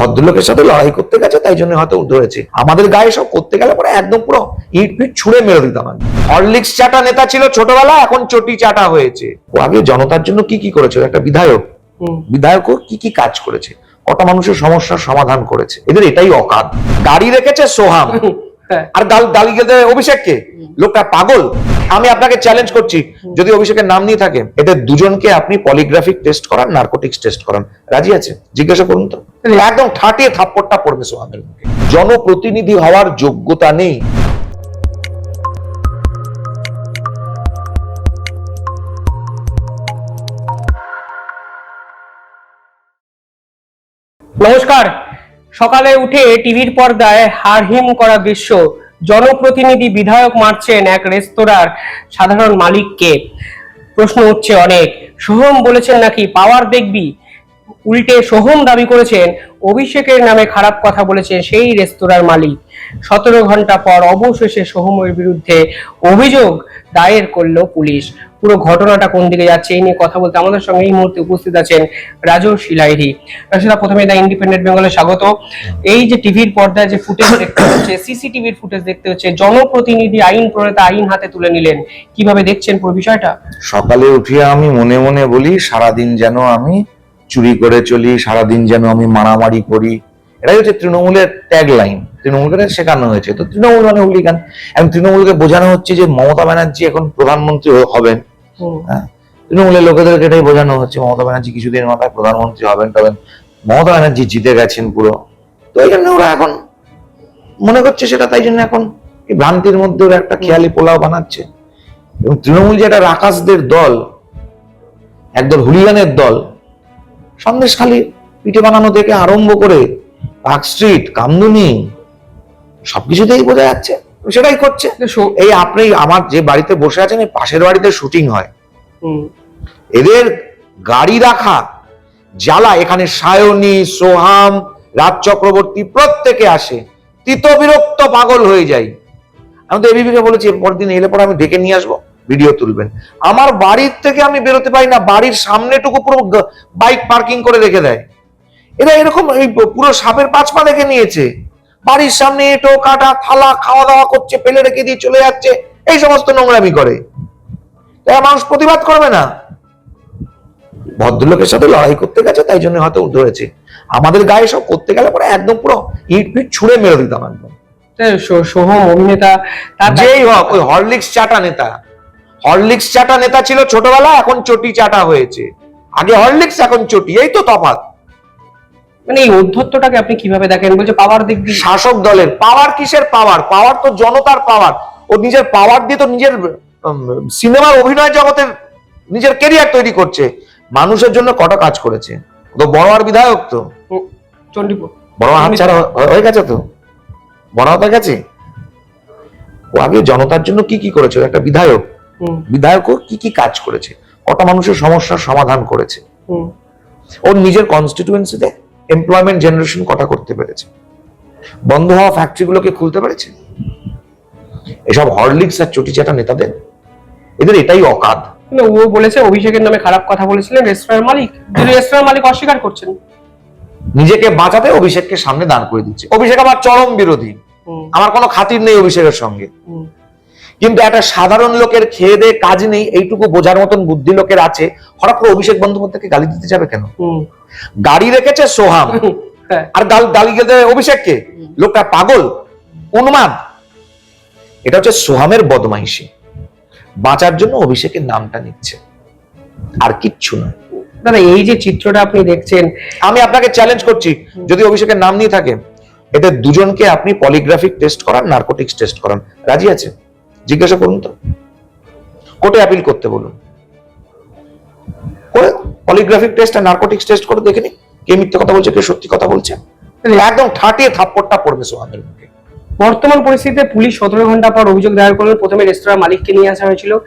ভদ্রলোকের সাথে লড়াই করতে গেছে তাই জন্য হয়তো ধরেছে। আমাদের গায়ে সব করতে গেলে পরে একদম পুরো ইট ফিট ছুঁড়ে মেরে দিতাম আমি। হরলিক্স চাটা নেতা ছিল ছোটবেলা এখন চটি চাটা হয়েছে। ও আগে জনতার জন্য কি কি করেছিল একটা বিধায়ক। বিধায়ক কি কি কাজ করেছে? কত মানুষের সমস্যার সমাধান করেছে? এদের এটাই অকাধ গাড়ি রেখেছে সোহাম। আর ডাল ডালি গেলে অভিষেককে লোকটা পাগল। আমি আপনাকে চ্যালেঞ্জ করছি। যদি অভিষেকের নাম নিয়ে থাকে এদের দুজনকে আপনি পলিগ্রাফিক টেস্ট করান নার্কোটিক্স টেস্ট করান। রাজি আছে? জিজ্ঞাসা করুন তো। একদম ঠাটিয়ে থাপ্পড়টা পড়বে সোহামের মুখে। জনপ্রতিনিধি হওয়ার যোগ্যতা নেই। নমস্কার। সকালে উঠে টিভির পর্দায় হারহিম করা দৃশ্য জনপ্রতিনিধি বিধায়ক মারছেন এক রেস্তোরাঁর সাধারণ মালিককে। প্রশ্ন উঠছে অনেক। সোহম বলেছেন নাকি পাওয়ার দেখবি? উল্টে সোহম দাবি করেছেন, অভিষেকের নামে খারাপ কথা বলেছেন সেই রেস্তোরাঁর মালিক। সতেরো ঘণ্টা পর অবশেষে সোহমের বিরুদ্ধে অভিযোগ দায়ের করল পুলিশ। পুরো ঘটনাটা কোন দিকে যাচ্ছে, এই নিয়ে কথা বলতে আমাদের সঙ্গে এই মুহূর্তে উপস্থিত আছেন রাজু শিলাইরি রাজুদা প্রথমে দা ইন্ডিপেন্ডেন্ট বেঙ্গলে স্বাগত। এই যে টিভির পর্দায় যে ফুটেজ দেখতে হচ্ছে সিসিটিভির ফুটেজ দেখতে হচ্ছে, জনপ্রতিনিধি আইন প্রণেতা আইন হাতে তুলে নিলেন। কীভাবে দেখছেন পুরো বিষয়টা? সকালে উঠিয়ে আমি মনে মনে বলি, সারাদিন যেন আমি চুরি করে চলি, সারাদিন যেন আমি মারামারি করি। এটাই হচ্ছে তৃণমূলের ট্যাগ লাইন তৃণমূলকে শেখানো হয়েছে। তো তৃণমূল মানে হুলিগান। এখন তৃণমূলকে বোঝানো হচ্ছে যে মমতা ব্যানার্জি এখন প্রধানমন্ত্রী হবেন। হ্যাঁ? তৃণমূলের লোকেদেরকে এটাই বোঝানো হচ্ছে মমতা ব্যানার্জি কিছুদিন মাথায় প্রধানমন্ত্রী হবেন তবেন মমতা ব্যানার্জি জিতে গেছেন পুরো। তো এই জন্য ওরা এখন মনে করছে সেটা তাই জন্য এখন এই ভ্রান্তির মধ্যে ওরা একটা খেয়ালি পোলাও বানাচ্ছে। এবং তৃণমূল যে একটা রাকাসদের দল একদল হুলিগানের দল সন্দেশখালী পিঠে বানানো থেকে আরম্ভ করে পার্ক স্ট্রিট কামদুনি সবকিছুতেই বোঝা যাচ্ছে। সেটাই করছে। এই আপনি আমার যে বাড়িতে বসে আছেন এই পাশের বাড়িতে শুটিং হয়। এদের গাড়ি রাখা, জ্বালা, এখানে সায়নী, সোহাম, রাজ চক্রবর্তী প্রত্যেকে আসে। তিত বিরক্ত পাগল হয়ে যাই আমি তো এবিপিকে বলেছি পরদিন এলে পরে আমি ডেকে নিয়ে আসব, ভিডিও তুলবেন। আমার বাড়ির থেকে আমি বেরোতে পারি না, বাড়ির সামনেটুকু পুরো বাইক পার্কিং করে রেখে দেয়। এরা এরকম এই পুরো সাপের পাঁচ পা নিয়েছে। বাড়ির সামনে এটো কাটা থালা খাওয়া দাওয়া করছে, ফেলে রেখে দিয়ে চলে যাচ্ছে, এই সমস্ত নোংরামি করে। তাই মানুষ প্রতিবাদ করবে না। ভদ্রলোকের সাথে লড়াই করতে গেছে তাই জন্য হয়তো ধরেছে। আমাদের গায়ে সব করতে গেলে পরে একদম পুরো ইট ফিট ছুঁড়ে মেরে দিতাম একদম। সোহম অভিনেতা যেই হোক ওই হরলিক্স চাটা নেতা। হরলিক্স চাটা নেতা ছিল ছোটবেলা এখন চটি চাটা হয়েছে। আগে হরলিক্স এখন চটি এই তো তফাৎ। মানে এই উদ্ধত্তটাকে আপনি কীভাবে দেখেন? বলছে পাওয়ার দিক দিয়ে। শাসক দলের পাওয়ার কিসের পাওয়ার পাওয়ার তো জনতার পাওয়ার ও নিজের পাওয়ার দিয়ে তো নিজের সিনেমার অভিনয় জগতের নিজের কেরিয়ার তৈরি করছে। মানুষের জন্য কটা কাজ করেছে? তো বড় আর বিধায়ক তো। চণ্ডীপুর। বড় হাত ছাড়া হয়ে- গেছে তো? বড় হাত হয়ে গেছে? ও আগে জনতার জন্য কি কি করেছে? একটা বিধায়ক। বিধায়ক কি কি কাজ করেছে? কত মানুষের সমস্যার সমাধান করেছে? ওর নিজের কনস্টিটিউয়েন্সিতে এমপ্লয়মেন্ট জেনারেশন কটা করতে পেরেছে? বন্ধ হওয়া ফ্যাক্টরিগুলোকে খুলতে পেরেছে? এসব হরলিক্স আর চটিচাটা নেতাদের এদের এটাই অকাদ। কিন্তু ও বলেছে অভিষেকের নামে খারাপ কথা বলেছিলেন রেস্তোরাঁর মালিক। যদি রেস্তোরাঁর মালিক অস্বীকার করছেন। নিজেকে বাঁচাতে অভিষেককে সামনে দাঁড় করে দিচ্ছে। অভিষেক আমার চরম বিরোধী। আমার কোনো খাতির নেই অভিষেকের সঙ্গে। কিন্তু একটা সাধারণ লোকের খেয়ে দিয়ে কাজ নেই এইটুকু বোঝার মতন বুদ্ধি লোকের আছে। হঠাৎ করে অভিষেক বন্দ্যোপাধ্যায়কে গালি দিতে যাবে কেন? গাড়ি রেখেছে সোহাম। হ্যাঁ, আর গাল গালি গেলে অভিষেককে। লোকটা পাগল উন্মাদ। এটা হচ্ছে সোহামের বদমাইশি। বাঁচার জন্য অভিষেকের নামটা নিচ্ছে। আর কিচ্ছু না। দাদা এই যে চিত্রটা আপনি দেখছেন আমি আপনাকে চ্যালেঞ্জ করছি যদি অভিষেকের নাম নিয়ে থাকে এদের দুজনকে আপনি পলিগ্রাফিক টেস্ট করান নার্কোটিক্স টেস্ট করান। রাজি আছে? জিজ্ঞাসা করুন তো। কোর্টে অ্যাপিল করতে বলুন। করে পলিগ্রাফিক টেস্ট আর নার্কোটিক্স টেস্ট করে দেখে নি কে মিথ্যে কথা বলছে কে সত্যি কথা বলছে। একদম ঠাটিয়ে থাপ্পড়টা পড়বে সোহামের মুখে। বর্তমান পরিস্থিতিতে পুলিশ সতেরো ঘণ্টা পর অভিযোগ দায়ের করলেন প্রথমে রেস্তোরাঁ মালিককে নিয়ে আসা হয়েছিল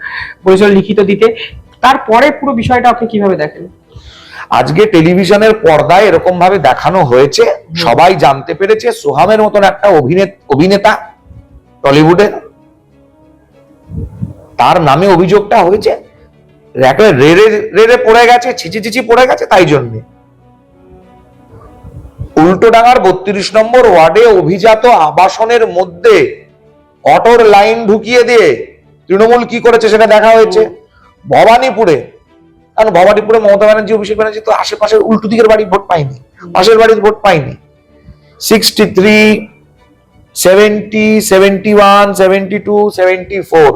পরিচয় লিখিত দিতে। তারপরে পুরো বিষয়টা আপনি কীভাবে দেখেন? আজকে টেলিভিশনের পর্দায় এরকম ভাবে দেখানো হয়েছে। সবাই জানতে পেরেছে সোহামের মতন একটা অভিনেত- অভিনেতা টলিউডে তার নামে অভিযোগটা হয়েছে। রেড়ে রেড়ে পড়ে গেছে ছিচি ছিচি পড়ে গেছে তাই জন্যে। উল্টোডাঙ্গার বত্রিশ নম্বর ওয়ার্ডে অভিজাত আবাসনের মধ্যে অটোর লাইন ঢুকিয়ে দিয়ে তৃণমূল কি করেছে সেটা দেখা হয়েছে? ভবানীপুরে। কারণ ভবানীপুরে মমতা ব্যানার্জি, অভিষেক ব্যানার্জি তো আশেপাশের উল্টো দিকের বাড়ি ভোট পায়নি। পাশের বাড়ির ভোট পায়নি। Sixty three seventy seventy one seventy two seventy four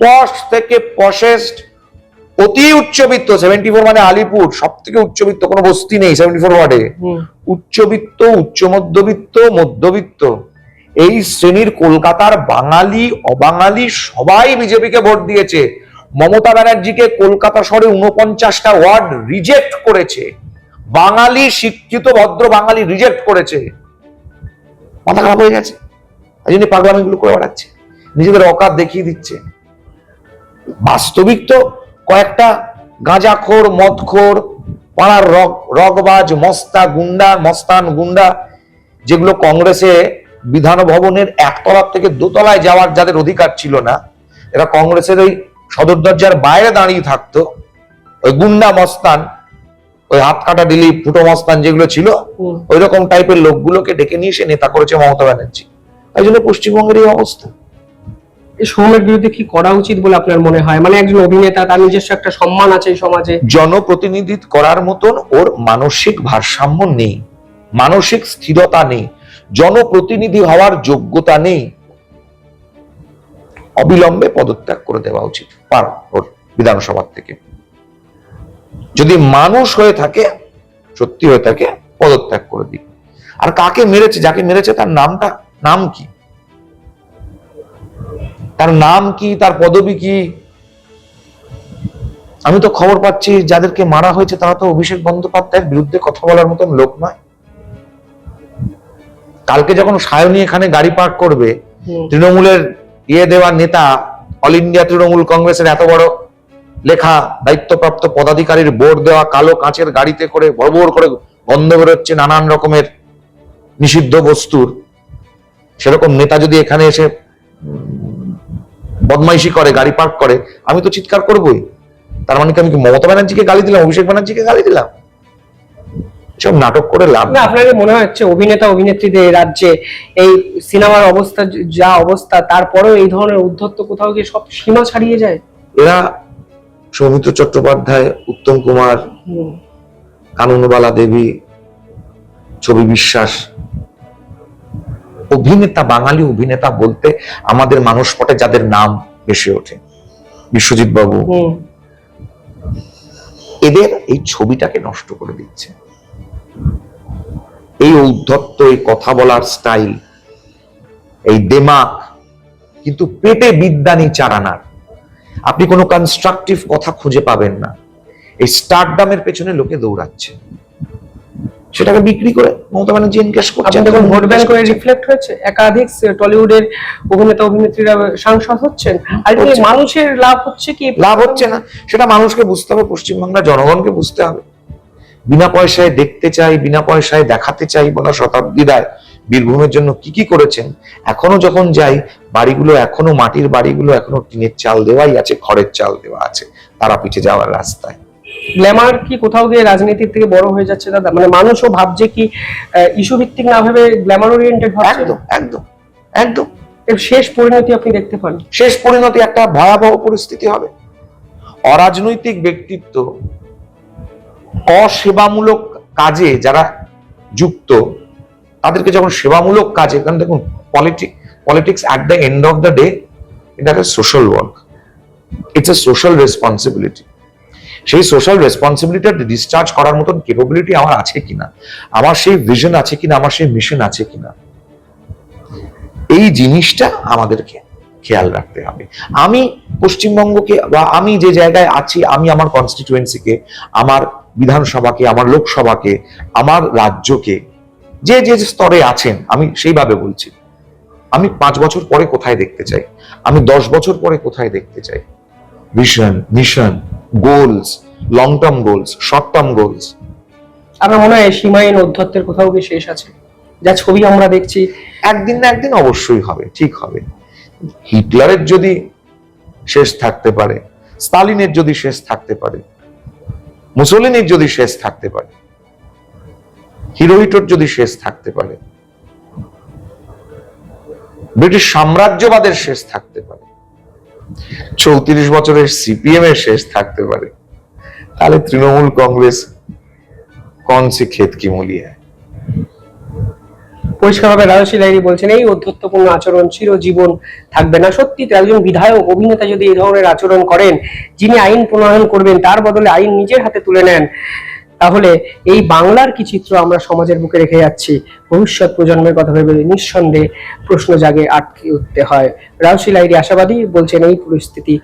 posh থেকে পশেস্ট অতি উচ্চবিত্ত সেভেন্টি ফোর মানে আলিপুর সব থেকে উচ্চবিত্ত কোনো বস্তি নেই সেভেন্টি ফোর ওয়ার্ডে উচ্চবিত্ত উচ্চ মধ্যবিত্ত মধ্যবিত্ত। এই শ্রেণির কলকাতার বাঙালি অবাঙালি সবাই বিজেপিকে ভোট দিয়েছে। মমতা ব্যানার্জিকে কলকাতা শহরে উনপঞ্চাশটা ওয়ার্ড রিজেক্ট করেছে। বাঙালি শিক্ষিত ভদ্র বাঙালি রিজেক্ট করেছে। মাথা খারাপ হয়ে গেছে। এই জন্য পাগলামিগুলো করে বেড়াচ্ছে। নিজেদের অকাত দেখিয়ে দিচ্ছে। বাস্তবিক তো কয়েকটা গাঁজাখোর মদখোর পাড়ার রগ রগবাজ মস্তা গুন্ডা মস্তান গুন্ডা যেগুলো কংগ্রেসে বিধান ভবনের একতলা থেকে দোতলায় যাওয়ার যাদের অধিকার ছিল না এরা কংগ্রেসের ওই সদর দরজার বাইরে দাঁড়িয়ে থাকতো। ওই গুন্ডা মস্তান ওই হাত কাটা দিলি ফুটো মস্তান যেগুলো ছিল। ওই রকম টাইপের লোকগুলোকে ডেকে নিয়ে এসে নেতা করেছে মমতা ব্যানার্জি। তাই জন্য পশ্চিমবঙ্গের এই অবস্থা। সৌমের বিরুদ্ধে কি করা উচিত বলে আপনার মনে হয়? মানে একজন অভিনেতা, তার নিজস্ব একটা সম্মান আছে এই সমাজে। জনপ্রতিনিধি করার মতন ওর মানসিক ভারসাম্য নেই, মানসিক স্থিরতা নেই, জনপ্রতিনিধি হওয়ার যোগ্যতা নেই। অবিলম্বে পদত্যাগ করে দেওয়া উচিত। পার, ওর বিধানসভার থেকে। যদি মানুষ হয়ে থাকে, সত্যি হয়ে থাকে, পদত্যাগ করে দিক। আর কাকে মেরেছে, যাকে মেরেছে, তার নামটা, নাম কি? তার নাম কি তার পদবি কি? আমি তো খবর পাচ্ছি যাদেরকে মারা হয়েছে তারা তো অভিষেক বন্দ্যোপাধ্যায়ের বিরুদ্ধে কথা বলার মতন লোক নয়। কালকে যখন সায়নী এখানে গাড়ি পার্ক করবে তৃণমূলের ইয়ে দেওয়ার নেতা অল ইন্ডিয়া তৃণমূল কংগ্রেসের এত বড় লেখা দায়িত্বপ্রাপ্ত পদাধিকারীর বোর্ড দেওয়া কালো কাঁচের গাড়িতে করে বড় বড় করে গন্ধ বেরোচ্ছে নানান রকমের নিষিদ্ধ বস্তুর। সেরকম নেতা যদি এখানে এসে বদমাইশি করে গাড়ি পার্ক করে আমি তো চিৎকার করবই তার মানে কি আমি কি মমতা ব্যানার্জিকে গালি দিলাম অভিষেক ব্যানার্জিকে গালি দিলাম সব নাটক করে লাভ না। আপনার মনে হচ্ছে অভিনেতা অভিনেত্রীদের রাজ্যে এই সিনেমার অবস্থা যা অবস্থা তারপরেও এই ধরনের উদ্ধত্ত কোথাও গিয়ে সব সীমা ছাড়িয়ে যায় এরা সৌমিত্র চট্টোপাধ্যায় উত্তম কুমার। কাননবালা দেবী ছবি বিশ্বাস অভিনেতা বাঙালি অভিনেতা বলতে আমাদের মানুষ পটে যাদের নাম ভেসে ওঠে। বিশ্বজিৎ বাবু। এদের এই ছবিটাকে নষ্ট করে দিচ্ছে। এই ঔদ্ধত্য এই কথা বলার স্টাইল এই দেমাক কিন্তু পেটে বিদ্যা নেই চারানার আপনি কোনো কনস্ট্রাকটিভ কথা খুঁজে পাবেন না। এই স্টারডামের পেছনে লোকে দৌড়াচ্ছে। সেটাকে বিক্রি করে মমতা ব্যানার্জি এনকেশ করছে। আপনি দেখুন ভোট ব্যাংক করে রিফ্লেক্ট হয়েছে। একাধিক টলিউডের অভিনেতা অভিনেত্রীরা সাংসদ হচ্ছেন। আর। মানুষের লাভ হচ্ছে কি? লাভ হচ্ছে না। সেটা মানুষকে বুঝতে হবে পশ্চিমবাংলার জনগণকে বুঝতে হবে। বিনা পয়সায় দেখতে চাই বিনা পয়সায় দেখাতে চাই বলা শতাব্দী রায় বীরভূমের জন্য কি কি করেছেন? এখনও যখন যাই বাড়িগুলো এখনও মাটির বাড়িগুলো এখনও টিনের চাল দেওয়াই আছে খড়ের চাল দেওয়া আছে তারা পিঠে যাওয়ার রাস্তায়। গ্ল্যামার কি কোথাও গিয়ে রাজনীতির থেকে বড় হয়ে যাচ্ছে দাদা? মানে মানুষও ভাবছে কি ইস্যু ভিত্তিক না ভেবে গ্ল্যামার ওরিয়েন্টেড ভাবছে একদম একদম একদম। এর শেষ পরিণতি আপনি দেখতে পান? শেষ পরিণতি একটা ভয়াবহ পরিস্থিতি হবে। অরাজনৈতিক ব্যক্তিত্ব অসেবামূলক কাজে যারা যুক্ত তাদেরকে যখন সেবামূলক কাজে কারণ দেখুন politic politics at the end of the day এটা একটা social work it's a social responsibility সেই সোশ্যাল রেসপন্সিবিলিটি ডিসচার্জ করার মতন কেপাবিলিটি আমার আছে কিনা? আমার সেই ভিশন আছে কিনা? আমার সেই মিশন আছে কিনা? এই জিনিসটা আমাদেরকে খেয়াল রাখতে হবে। আমি পশ্চিমবঙ্গকে বা আমি যে জায়গায় আছি, আমি আমার কনস্টিটুয়েন্সিকে আমার বিধানসভাকে, আমার লোকসভাকে, আমার রাজ্যকে, যে যে স্তরে আছেন, আমি সেইভাবে বলছি। আমি পাঁচ বছর পরে কোথায় দেখতে চাই? আমি দশ বছর পরে কোথায় দেখতে চাই? Vision mission goals long term goals short term goals আপনার মনে হয় সীমাহীন অধ্যত্বের কোথাও গিয়ে শেষ আছে? যা ছবি আমরা দেখছি। একদিন না একদিন অবশ্যই হবে ঠিক হবে। হিটলারের যদি শেষ থাকতে পারে স্টালিনের যদি শেষ থাকতে পারে মুসলিনের যদি শেষ থাকতে পারে হিরোহিটোর যদি শেষ থাকতে পারে ব্রিটিশ সাম্রাজ্যবাদের শেষ থাকতে পারে চৌত্রিশ বছরের সিপিএম এর শেষ থাকতে পারে। তাহলে তৃণমূল কংগ্রেস কন সি ক্ষেত কি পরিষ্কারভাবে রাজস্বী লাইরি বলছেন, এই অধ্যত্বপূর্ণ আচরণ চিরজীবন থাকবে না। সত্যি তো একজন বিধায়ক, অভিনেতা যদি এই ধরনের আচরণ করেন, যিনি আইন প্রণয়ন করবেন, তার বদলে আইন নিজের হাতে তুলে নেন তাহলে এই বাংলার কি চিত্র আমরা সমাজের বুকে রেখে যাচ্ছি? ভবিষ্যৎ প্রজন্মের কথা ভেবে নিঃসন্দেহে প্রশ্ন জাগে, আটকে উঠতে হয়। রাজস্বী লাইরি আশাবাদী বলছেন, এই পরিস্থিতি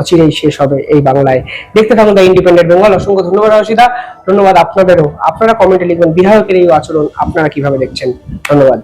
অচিরেই শেষ হবে এই বাংলায়। দেখতে থাকুন দ্য ইন্ডিপেন্ডেন্ট বেঙ্গল। অসংখ্য ধন্যবাদ রাশিদা ধন্যবাদ আপনাদেরও। আপনারা কমেন্টে লিখবেন, বিধায়কের এই আচরণ আপনারা কীভাবে দেখছেন? ধন্যবাদ।